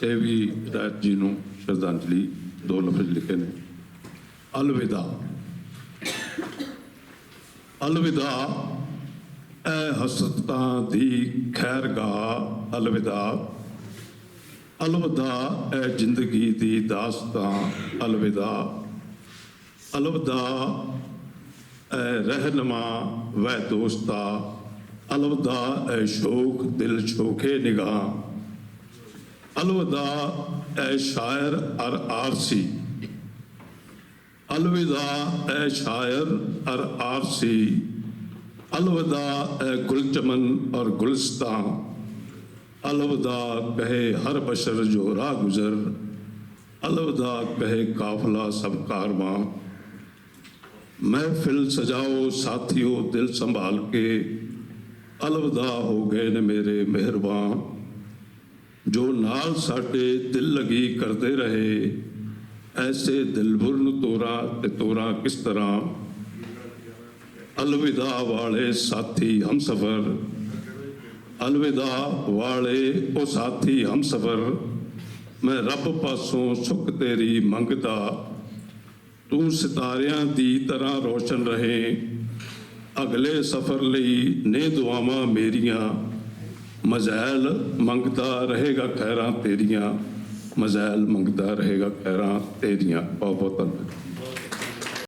ਸੇਵੀ ਰਾਜ ਜੀ ਨੂੰ ਸ਼ਰਧਾਂਜਲੀ ਦੋ ਲਫ਼ਜ਼ ਲਿਖੇ ਨੇ। ਅਲਵਿਦਾ। ਅਲਵਿਦਾ, ਐ ਹਸਰਤਾਂ ਦੀ ਖੈਰਗਾਹ ਅਲਵਿਦਾ। ਅਲਵਿਦਾ, ਐ ਜ਼ਿੰਦਗੀ ਦੀ ਦਾਸਤਾਂ ਅਲਵਿਦਾ। ਅਲਵਿਦਾ, ਐ ਰਹਿਨਮਾ, ਵੈ ਦੋਸਤਾ। ਅਲਵਿਦਾ, ਐ ਸ਼ੋਕ, ਦਿਲ ਛੋਖੇ ਨਿਗਾਹ। अलविदा ए शायर अर आरसी अलविदा ए शायर अर आरसी अलविदा ए गुलचमन और गुलस्तां अलविदा कहे हर बशर जो राह गुजर अलविदा कहे काफिला सब कारवां महफिल सजाओ साथियों दिल संभाल के अलविदा हो गए न मेरे मेहरबान ਜੋ ਨਾਲ ਸਾਡੇ ਦਿਲ ਲਗੀ ਕਰਦੇ ਰਹੇ, ਐਸੇ ਦਿਲਬਰ ਨੂੰ ਤੋਰਾ ਤੇ ਤੋਰਾ ਕਿਸ ਤਰ੍ਹਾਂ? ਅਲਵਿਦਾ ਵਾਲੇ ਸਾਥੀ ਹਮਸਫਰ, ਅਲਵਿਦਾ ਵਾਲੇ ਉਹ ਸਾਥੀ ਹਮਸਫਰ, ਮੈਂ ਰੱਬ ਪਾਸੋਂ ਸੁੱਖ ਤੇਰੀ ਮੰਗਦਾ, ਤੂੰ ਸਿਤਾਰਿਆਂ ਦੀ ਤਰ੍ਹਾਂ ਰੋਸ਼ਨ ਰਹੇ, ਅਗਲੇ ਸਫ਼ਰ ਲਈ ਨੇ ਦੁਆਵਾਂ ਮੇਰੀਆਂ ਮਜ਼ੈਲ ਮੰਗਦਾ ਰਹੇਗਾ ਖੈਰਾਂ ਤੇਰੀਆਂ ਮਜ਼ੈਲ ਮੰਗਦਾ ਰਹੇਗਾ ਖੈਰਾਂ ਤੇਰੀਆਂ। ਬਹੁਤ ਬਹੁਤ ਧੰਨਵਾਦ।